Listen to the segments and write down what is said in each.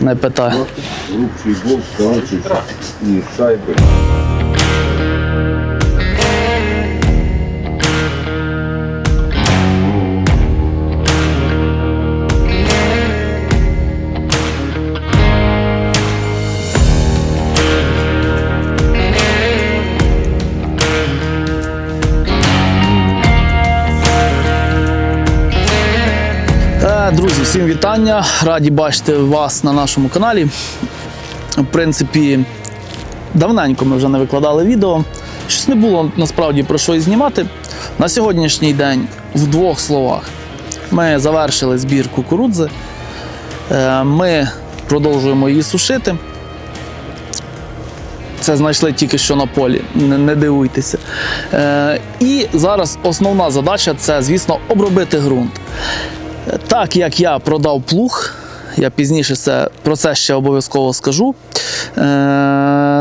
Не питай. Грубший болт, короче, і шайби. Всім вітання. Раді бачити вас на нашому каналі. В принципі, давненько ми вже не викладали відео. Щось не було насправді про що і знімати. На сьогоднішній день, в двох словах, ми завершили збір кукурудзи. Е, Ми продовжуємо її сушити. Це знайшли тільки що на полі, не, дивуйтеся. Е, і зараз основна задача це, звісно, обробити ґрунт. Так як я продав плуг, я пізніше це, про це ще обов'язково скажу. е,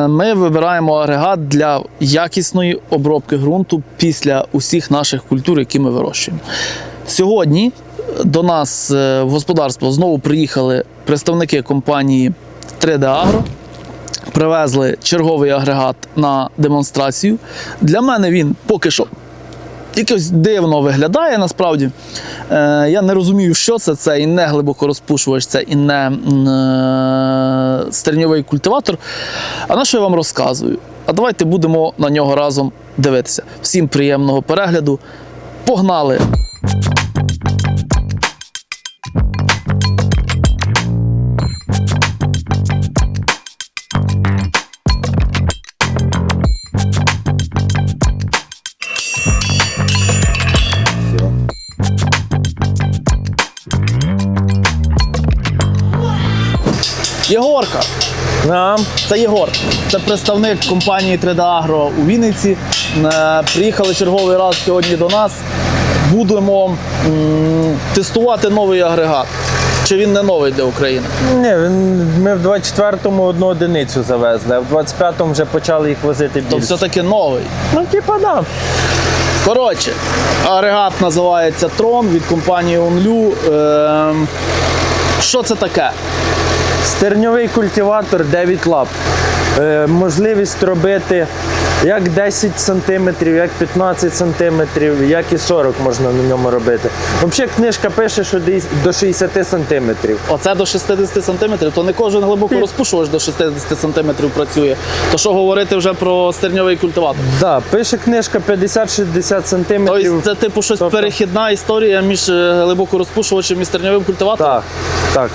Ми вибираємо агрегат для якісної обробки ґрунту після усіх наших культур, які ми вирощуємо. Сьогодні до нас е, в господарство знову приїхали представники компанії 3D Agro. Привезли черговий агрегат на демонстрацію. Для мене він поки що якось дивно виглядає насправді. Е, я не розумію, що це. Це і не глибокорозпушувач, це і не е, стерньовий культиватор. А на що я вам розказую? А давайте будемо на нього разом дивитися. Всім приємного перегляду. Погнали! Єгорка! Це Єгор. Це представник компанії 3D Agro у Вінниці. Е, Приїхали черговий раз сьогодні до нас. Будемо м, тестувати новий агрегат. Чи він не новий для України? Ні, він, ми в 24-му одну одиницю завезли, а в 25-му вже почали їх возити То все-таки новий. Ну, типа, да. Коротше, агрегат називається Трон від компанії Онлю. Ем, що це таке? Стерньовий культиватор 9 лап. Е, можливість робити як 10 см, як 15 см, як і 40 можна на ньому робити. Взагалі книжка пише, що до 60 см. Оце до 60 см, то не кожен глибоко розпушувач до 60 см працює. То що говорити вже про стерньовий культиватор? Да, пише книжка 50-60 см. Тобто це типу щось Тобто- перехідна історія між е, глибоко розпушувачем і стерньовим культиватором? Так, так.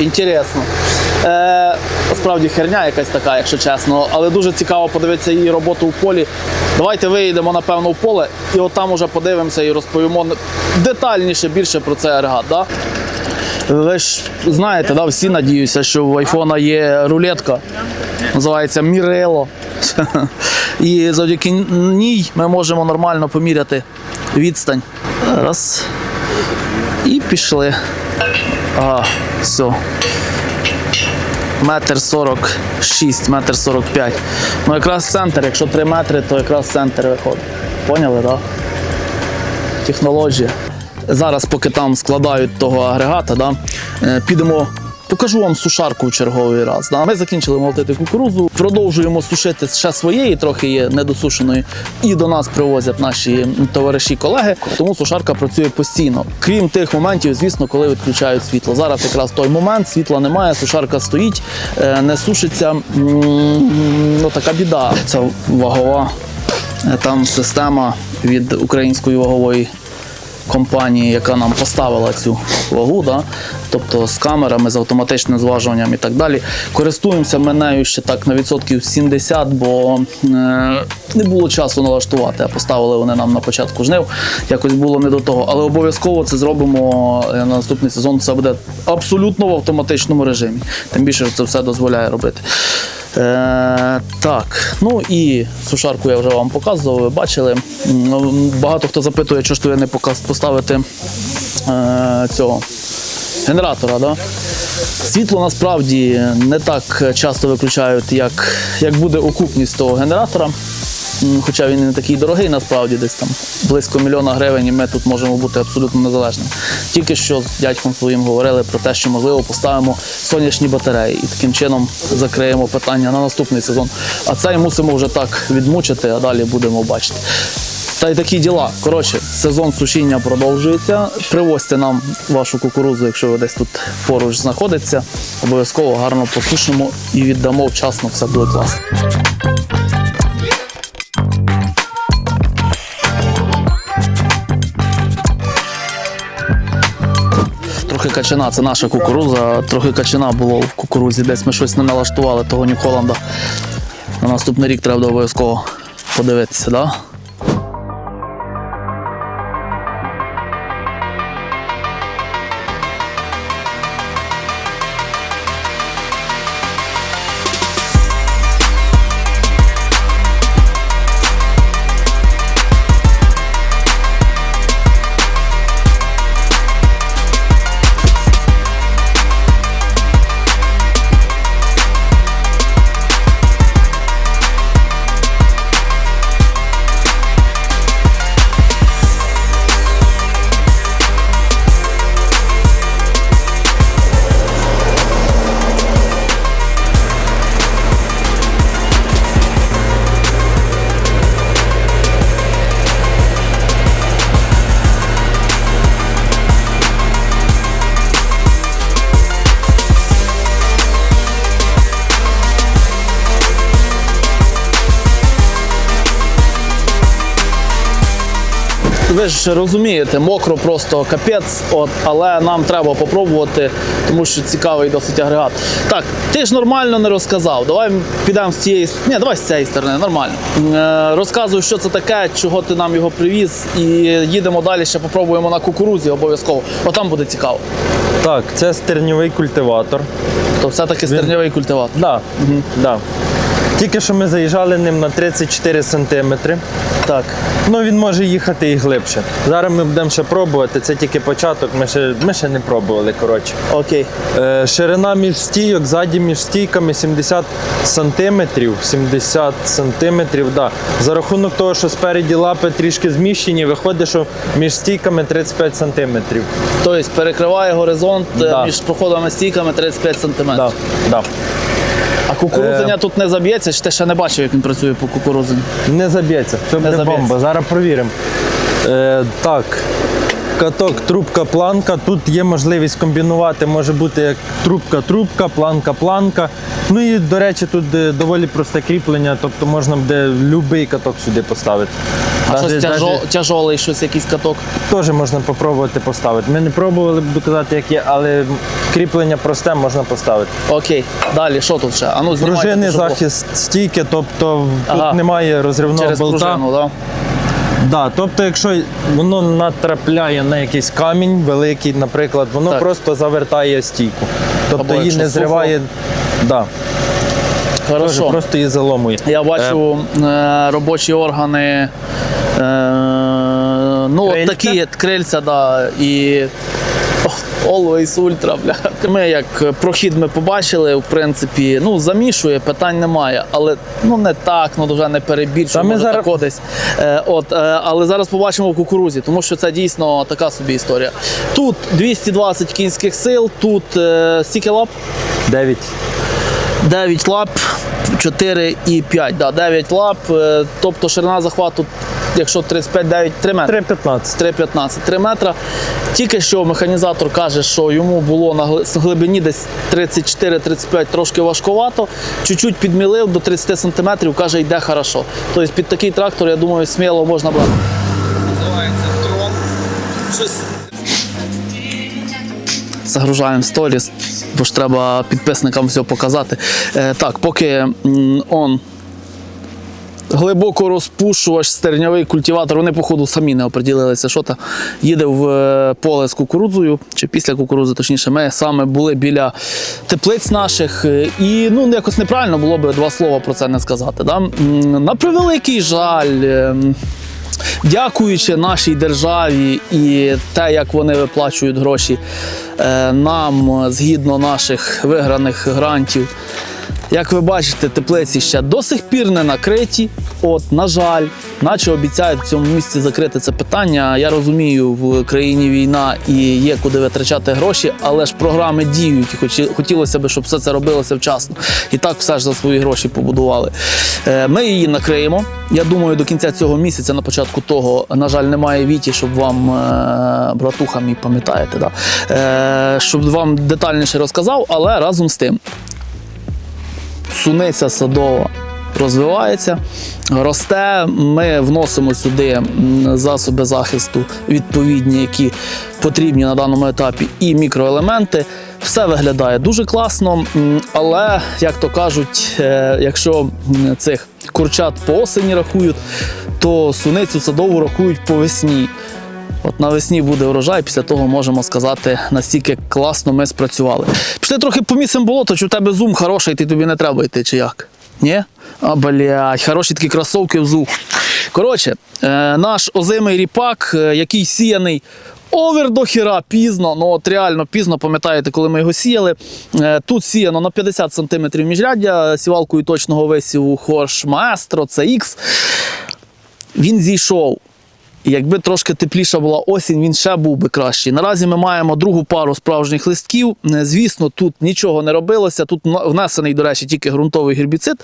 Інтересно. Е, насправді херня якась така, якщо чесно, але дуже цікаво подивитися її роботу у полі. Давайте виїдемо, напевно, в поле і от там уже подивимося і розповімо детальніше більше про цей агрегат. Да? Ви ж знаєте, да, всі надіюся, що в айфона є рулетка, називається Мірело. І завдяки ній ми можемо нормально поміряти відстань. Раз. І пішли. Ага, все. Метр сорок шість, метр сорок п'ять. Ну якраз центр, якщо 3 метри, то якраз центр виходить. Поняли, так? Да? Технологія. Зараз, поки там складають того агрегата, да, е, підемо. Покажу вам сушарку в черговий раз. Да. Ми закінчили молотити кукурузу, продовжуємо сушити ще своєї, трохи є недосушеної, і до нас привозять наші товариші колеги. Тому сушарка працює постійно. Крім тих моментів, звісно, коли відключають світло. Зараз якраз той момент, світла немає, сушарка стоїть, е, не сушиться. Ну така біда. Це вагова е, там система від української вагової компанії, яка нам поставила цю вагу, да? тобто з камерами, з автоматичним зважуванням і так далі. Користуємося ми нею ще так на відсотків 70, бо е, не було часу налаштувати, а поставили вони нам на початку жнив. Якось було не до того. Але обов'язково це зробимо е, на наступний сезон. Це буде абсолютно в автоматичному режимі. Тим більше це все дозволяє робити. Е, так, ну і сушарку я вже вам показував, ви бачили. Багато хто запитує, що ж то я не поставити е, цього генератора. Да? Світло насправді не так часто виключають, як, як буде окупність того генератора. Хоча він не такий дорогий, насправді десь там близько мільйона гривень, і ми тут можемо бути абсолютно незалежними. Тільки що з дядьком своїм говорили про те, що можливо поставимо сонячні батареї і таким чином закриємо питання на наступний сезон. А цей мусимо вже так відмучити, а далі будемо бачити. Та й такі діла. Коротше, сезон сушіння продовжується. Привозьте нам вашу кукурудзу, якщо ви десь тут поруч знаходиться. Обов'язково гарно посушимо і віддамо вчасно, все буде класно. Качана, це наша кукуруза. Трохи качана було в кукурузі, Десь ми щось не налаштували того Нью-Холланда. На наступний рік треба обов'язково подивитися? Да? Ви ж розумієте, мокро просто капець, от, але нам треба попробувати, тому що цікавий досить агрегат. Так, ти ж нормально не розказав. Давай підемо з цієї Ні, давай з цієї сторони, нормально. Е, розказуй, що це таке, чого ти нам його привіз, і їдемо далі, ще попробуємо на кукурузі обов'язково. Бо там буде цікаво. Так, це стерньовий культиватор. То все-таки стерньовий культиватор. Да, да. Тільки що ми заїжджали ним на 34 сантиметри. Так. Ну він може їхати і глибше. Зараз ми будемо ще пробувати. Це тільки початок. Ми ще, ми ще не пробували. Коротше. Окей. Е, ширина між стійок, ззаді між стійками 70 сантиметрів. 70 сантиметрів, да. За рахунок того, що спереді лапи трішки зміщені, виходить, що між стійками 35 сантиметрів. Тобто перекриває горизонт е, Да. між проходами стійками 35 см. Да, да. А кукурудзення тут не заб'ється, чи ти ще не бачив, як він працює по кукурудзенню? Не заб'ється, це буде заб'ється. бомба. Зараз провіримо. Е, так. Каток, трубка, планка. Тут є можливість комбінувати, може бути як трубка, трубка, планка, планка. Ну і, до речі, тут е, доволі просте кріплення, тобто можна буде будь-який каток сюди поставити. А щось тяжо, даже- тяжолий, щось якийсь каток. Теж можна спробувати поставити. Ми не пробували, буду казати, як є, але кріплення просте можна поставити. Окей, далі, що тут ще? А ну, знімайте Пружинний захист стійки, тобто Ага. тут немає розривного через болта. пружину, да? Да, тобто, якщо воно натрапляє на якийсь камінь великий, наприклад, воно Так. просто завертає стійку. Тобто Або її якщо не зриває. Да, Хорошо. просто її заломує. Я бачу е, робочі органи. Е, ну, от Крильця? такі крильця, да, і Always Ultra, бля. Ми як прохід ми побачили, в принципі, ну замішує, питань немає, але ну не так, ну вже не перебільшуємо, ми зараз- десь. Е, от, е, але зараз побачимо в кукурузі, тому що це дійсно така собі історія. Тут 220 кінських сил, тут е, стільки лап? 9. 9 лап, 4 і 5. Да, 9 лап, е, тобто ширина захвату, якщо 35, 9, 3 метри. 3,15. 3,15, 3 метра. Тільки що механізатор каже, що йому було на глибині десь 34-35 трошки важкувато. Чуть-чуть підмілив до 30 см, каже, йде хорошо. Тобто під такий трактор, я думаю, сміло можна брати. Називається трон. Щось загружаємо сторіс, бо ж треба підписникам все показати. Е, так, поки он глибоко розпушувач, стерньовий культиватор, вони, походу, самі не оприділилися, що то їде в е, поле з кукурудзою, чи після кукурудзи, точніше, ми саме були біля теплиць наших. е, І ну, якось неправильно було б два слова про це не сказати. Да? На превеликий жаль. Дякуючи нашій державі і те, як вони виплачують гроші е, нам е, згідно наших виграних грантів, Як ви бачите, теплиці ще до сих пір не накриті. От, на жаль, наче обіцяють в цьому місці закрити це питання. Я розумію, в країні війна і є куди витрачати гроші, але ж програми діють. і Хотілося б, щоб все це робилося вчасно. І так все ж за свої гроші побудували. Е, Ми її накриємо. Я думаю, до кінця цього місяця, на початку того, на жаль, немає віті, щоб вам е, братуха мій пам'ятаєте, да? е, щоб вам детальніше розказав, але разом з тим суниця садова розвивається, росте. Ми вносимо сюди засоби захисту відповідні, які потрібні на даному етапі, і мікроелементи. Все виглядає дуже класно, але як то кажуть, е, якщо цих курчат по осені рахують, то суницю садову рахують по весні. От навесні буде урожай, після того можемо сказати, настільки класно ми спрацювали. Пішли трохи помісимо болото, чи у тебе зум хороший, ти тобі не треба йти, чи як? Ні? А, блядь, хороші такі кросовки взув. Коротше, е, наш озимий ріпак, е, який сіяний овер до хіра пізно, ну от реально пізно, пам'ятаєте, коли ми його сіяли. Е, тут сіяно на 50 см міжряддя сівалкою точного висіву Хорш Маестро CX. Він зійшов. І якби трошки тепліша була осінь, він ще був би кращий. Наразі ми маємо другу пару справжніх листків. Е, Звісно, тут нічого не робилося. Тут внесений, до речі, тільки ґрунтовий гербіцид.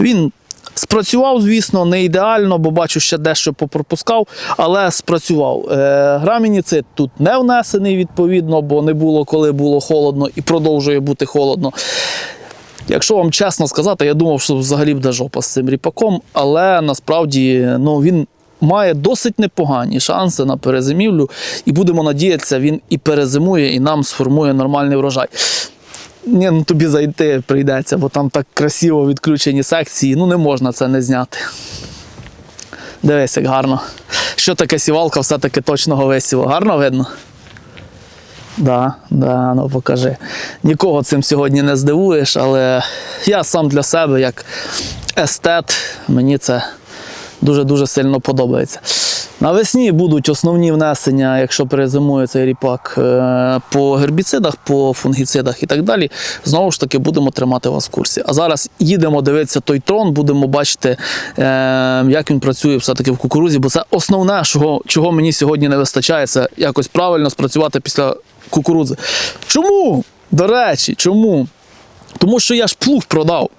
Він спрацював, звісно, не ідеально, бо бачу, ще дещо попропускав, але спрацював. Е, грамініцид тут не внесений, відповідно, бо не було, коли було холодно і продовжує бути холодно. Якщо вам чесно сказати, я думав, що взагалі буде жопа з цим ріпаком, але насправді ну, він має досить непогані шанси на перезимівлю, і будемо надіятися, він і перезимує, і нам сформує нормальний врожай. Ні, ну тобі зайти прийдеться, бо там так красиво відключені секції, ну не можна це не зняти. Дивись, як гарно. Що таке сівалка, все-таки точного висіву. Гарно видно? Да, да, ну покажи. Нікого цим сьогодні не здивуєш, але я сам для себе, як естет, мені це дуже-дуже сильно подобається. Навесні будуть основні внесення, якщо перезимує цей ріпак е, по гербіцидах, по фунгіцидах і так далі. Знову ж таки, будемо тримати вас в курсі. А зараз їдемо дивитися той трон, будемо бачити, е, як він працює все-таки в кукурузі, бо це основне, чого, чого мені сьогодні не вистачає, це якось правильно спрацювати після кукурудзи. Чому? До речі, чому? Тому що я ж плуг продав.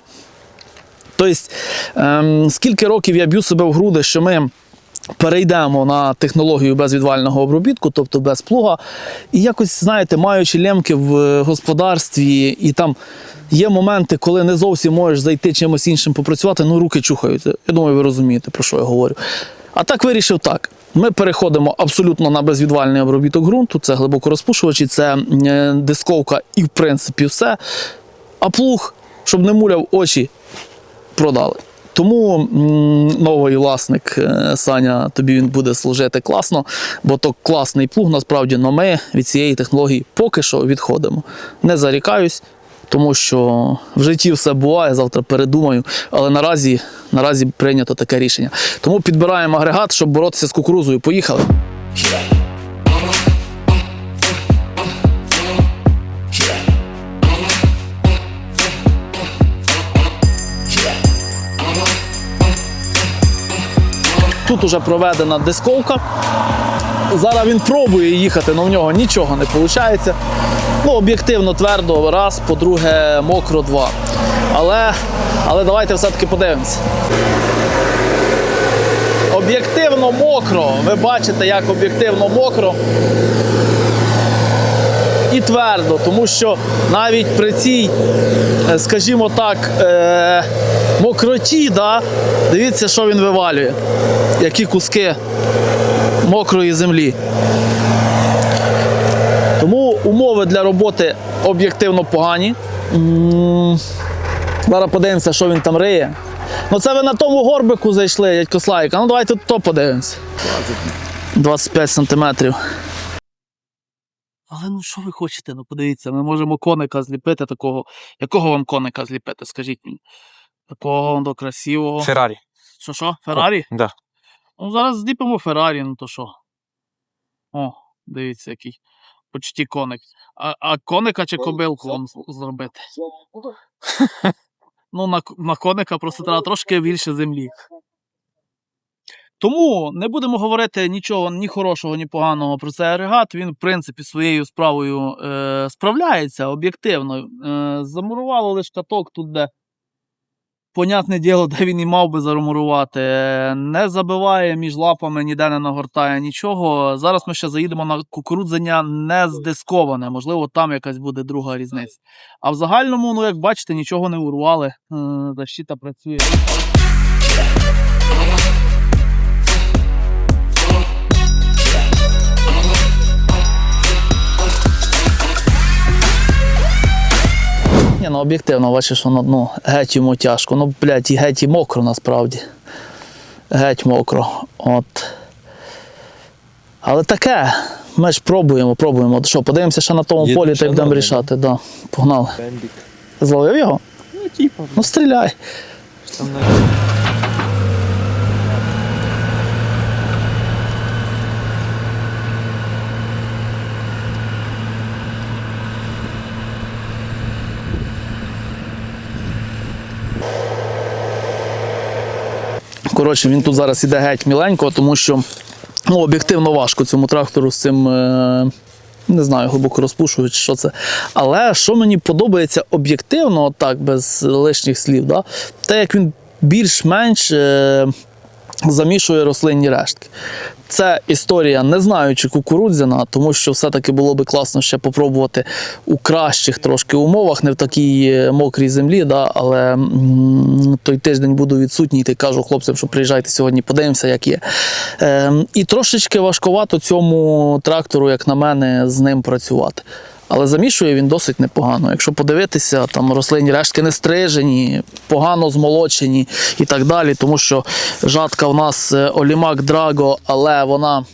Тобто, ем, скільки років я б'ю себе в груди, що ми перейдемо на технологію безвідвального обробітку, тобто без плуга, і якось, знаєте, маючи лемки в господарстві, і там є моменти, коли не зовсім можеш зайти чимось іншим попрацювати, ну руки чухаються. Я думаю, ви розумієте, про що я говорю. А так вирішив так. Ми переходимо абсолютно на безвідвальний обробіток ґрунту. Це глибокорозпушувачі, це е, дисковка і, в принципі, все. А плуг, щоб не муляв очі, продали. Тому новий власник е, Саня, тобі він буде служити класно, бо то класний плуг, насправді, але ми від цієї технології поки що відходимо. Не зарікаюсь, тому що в житті все буває, завтра передумаю, але наразі, наразі прийнято таке рішення. Тому підбираємо агрегат, щоб боротися з кукурузою. Поїхали. Тут уже проведена дисковка. Зараз він пробує їхати, але в нього нічого не виходить. Ну, об'єктивно твердо, раз, по-друге, мокро, два. Але, але давайте все-таки подивимося. Об'єктивно мокро. Ви бачите, як об'єктивно мокро. І твердо, тому що навіть при цій, е, скажімо так, е- мокроті, да, дивіться, що він вивалює. Які куски мокрої землі. Тому умови для роботи об'єктивно погані. Зараз подивимося, що він там риє. Ну це ви на тому горбику зайшли, дядько Славіка. Ну давайте то подивимося. 25 сантиметрів. Але ну що ви хочете? Ну подивіться, ми можемо коника зліпити такого. Якого вам коника зліпити, скажіть мені? Такого до красивого. Феррарі. Що що? Феррарі? Да. Ну, зараз зліпимо Феррарі, ну то що. О, дивіться, який. Почті коник. А, а коника чи кобилку вам зробити? Ну, на, на коника просто треба трошки більше землі. Тому не будемо говорити нічого ні хорошого, ні поганого про цей агрегат. Він, в принципі, своєю справою е, справляється об'єктивно. Е, замурувало лише каток тут, де, понятне діло, де він і мав би замурувати. Е, Не забиває між лапами, ніде не нагортає нічого. Зараз ми ще заїдемо на кукурудзення не здисковане. Можливо, там якась буде друга різниця. А в загальному, ну як бачите, нічого не урвали. Е, Защита працює. Ні, ну об'єктивно, бачиш, воно ну, геть йому тяжко. Ну, блядь, і геть і мокро насправді. Геть мокро. От. Але таке. Ми ж пробуємо, пробуємо. Що, подивимося ще на тому Є полі так ще будемо новий, рішати. Да. Погнали. Бендік. Зловив його? Ну, типа, Ну, стріляй. там на... Коротше, він тут зараз іде геть міленько, тому що ну, об'єктивно важко цьому трактору з цим. Е- не знаю, глибоко розпушують, що це. Але що мені подобається об'єктивно, так, без лишніх слів, да? те, як він більш-менш е- замішує рослинні рештки. Це історія не знаю, чи кукурудзяна, тому що все-таки було би класно ще попробувати у кращих трошки умовах, не в такій е, мокрій землі. Да, але той тиждень буду відсутній, й кажу хлопцям, що приїжджайте сьогодні, подивимося, як є. Е, і трошечки важкувато цьому трактору, як на мене, з ним працювати. Але замішує він досить непогано. Якщо подивитися, там рослинні рештки не стрижені, погано змолочені і так далі, тому що жатка в нас е, Олімак Драго, але вона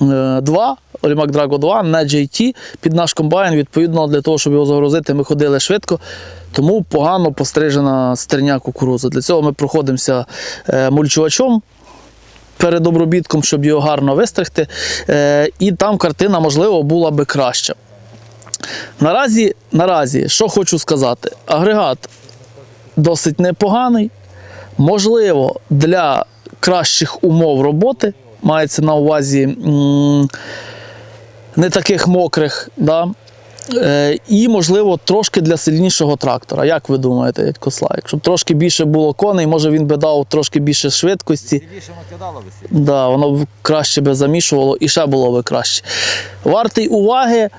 2, Олімак Драго 2, не JT під наш комбайн. Відповідно, для того, щоб його загрузити, ми ходили швидко. Тому погано пострижена стерня кукурудзи. Для цього ми проходимося е, мульчувачом перед обробітком, щоб його гарно вистригти. Е, І там картина, можливо, була би краща. Наразі, наразі, що хочу сказати, агрегат досить непоганий. Можливо, для кращих умов роботи мається на увазі не таких мокрих, да? е, і, можливо, трошки для сильнішого трактора. Як ви думаєте, дядько Славік? Щоб трошки більше було коней, може він би дав трошки більше швидкості. Більше накидало висить. Да, воно б краще би замішувало і ще було би краще. Вартий уваги.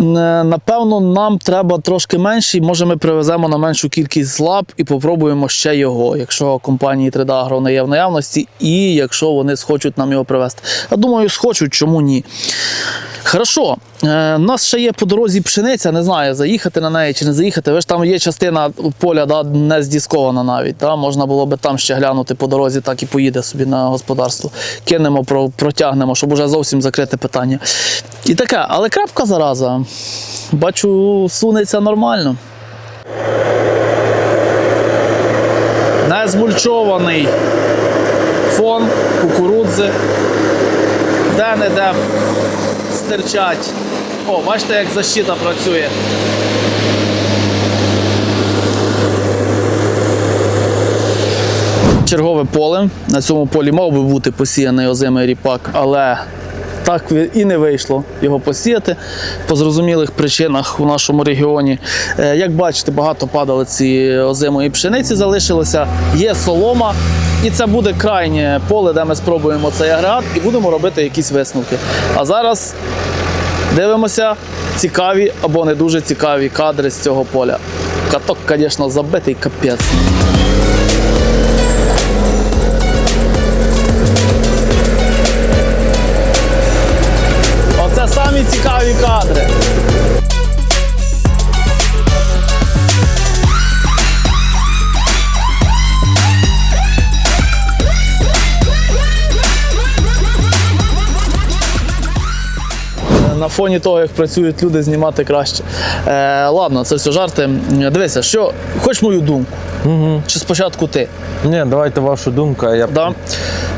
Е, Напевно, нам треба трошки менший. Може, ми привеземо на меншу кількість лап і попробуємо ще його, якщо компанії 3D Agro не є в наявності, і якщо вони схочуть нам його привезти. Я думаю, схочуть, чому ні. Хорошо, Е, у нас ще є по дорозі пшениця, не знаю, заїхати на неї чи не заїхати. Ви ж там є частина поля да, не здіскована навіть. Да? Можна було би там ще глянути по дорозі, так і поїде собі на господарство. Кинемо, протягнемо, щоб уже зовсім закрити питання. І таке, але крапка зараза. Бачу, сунеться нормально. Незмульчований фон кукурудзи. Де-не-де стирчать. О, бачите, як защита працює. Чергове поле. На цьому полі мав би бути посіяний озимий ріпак, але так і не вийшло його посіяти по зрозумілих причинах у нашому регіоні. Е, Як бачите, багато падалиці озимої пшениці залишилося. Є солома, і це буде крайнє поле, де ми спробуємо цей агрегат і будемо робити якісь висновки. А зараз дивимося цікаві або не дуже цікаві кадри з цього поля. Каток, звісно, забитий капець. Цікаві кадри. На фоні того, як працюють люди, знімати краще. Е, ладно, це все жарти. Дивися, що хоч мою думку. Угу. Чи спочатку ти? Ні, давайте вашу думку, я Да?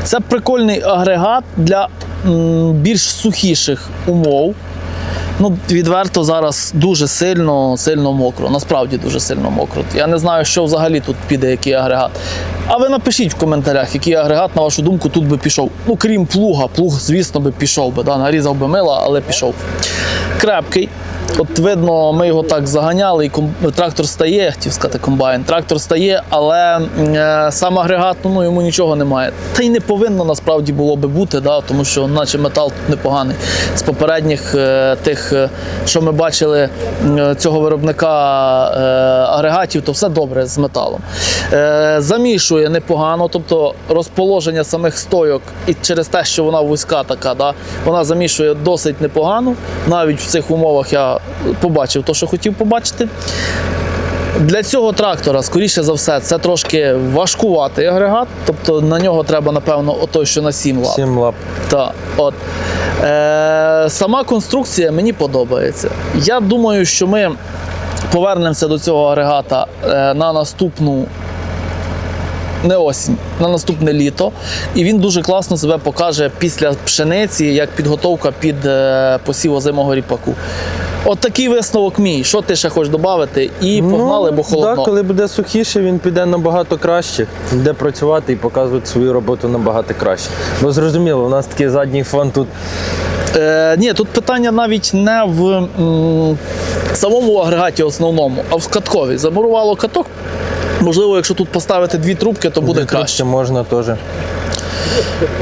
Це прикольний агрегат для м, більш сухіших умов. Ну, відверто зараз дуже сильно, сильно мокро. Насправді дуже сильно мокро. Я не знаю, що взагалі тут піде, який агрегат. А ви напишіть в коментарях, який агрегат, на вашу думку, тут би пішов. Ну, крім плуга, плуг, звісно, би пішов би. Да? Нарізав би мила, але пішов. Крепкий. От видно, ми його так заганяли, і трактор стає, хотів сказати комбайн. Трактор стає, але е, сам агрегат, ну, йому нічого немає. Та й не повинно насправді було би бути, да, тому що наче метал тут непоганий. З попередніх е, тих, е, що ми бачили цього виробника агрегатів, то все добре з металом. Замішує непогано, тобто розположення самих стойок і через те, що вона вузька така, да, вона замішує досить непогано. Навіть в цих умовах я побачив те, що хотів побачити. Для цього трактора, скоріше за все, це трошки важкуватий агрегат, тобто на нього треба, напевно, отой, що на 7 лап. Сім лап. Так, от. Е, сама конструкція мені подобається. Я думаю, що ми повернемося до цього агрегата е, на наступну. Не осінь, на наступне літо. І він дуже класно себе покаже після пшениці як підготовка під е, посів озимого ріпаку. От такий висновок мій. Що ти ще хочеш додати? І погнали, бо холодно. Да, коли буде сухіше, він піде набагато краще. Буде працювати і показувати свою роботу набагато краще. Бо зрозуміло, у нас такий задній фон тут Е, ні, тут питання навіть не в м, самому агрегаті основному, а в каткові. Замурувало каток. Можливо, якщо тут поставити дві трубки, то буде Дві краще. трубки можна теж.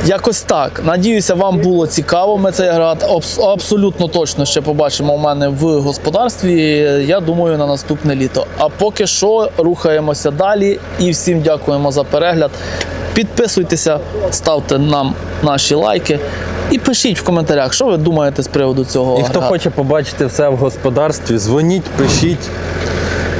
Якось так. Надіюся, вам було цікаво. Ми цей абс- абсолютно точно ще побачимо у мене в господарстві. Я думаю, на наступне літо. А поки що рухаємося далі і всім дякуємо за перегляд. Підписуйтеся, ставте нам наші лайки і пишіть в коментарях, що ви думаєте з приводу цього. І хто хоче побачити все в господарстві, дзвоніть, пишіть.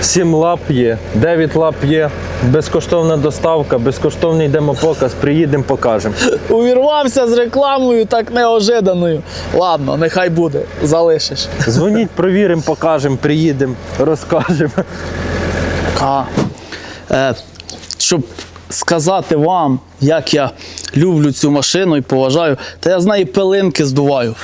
Сім лап є, 9 лап є, безкоштовна доставка, безкоштовний демопоказ. Приїдемо, покажемо. Увірвався з рекламою так неожиданою. Ладно, нехай буде, залишиш. Дзвоніть, провіримо, покажемо, приїдемо, розкажемо. А, е, щоб сказати вам, як я люблю цю машину і поважаю, та я з неї пилинки здуваю.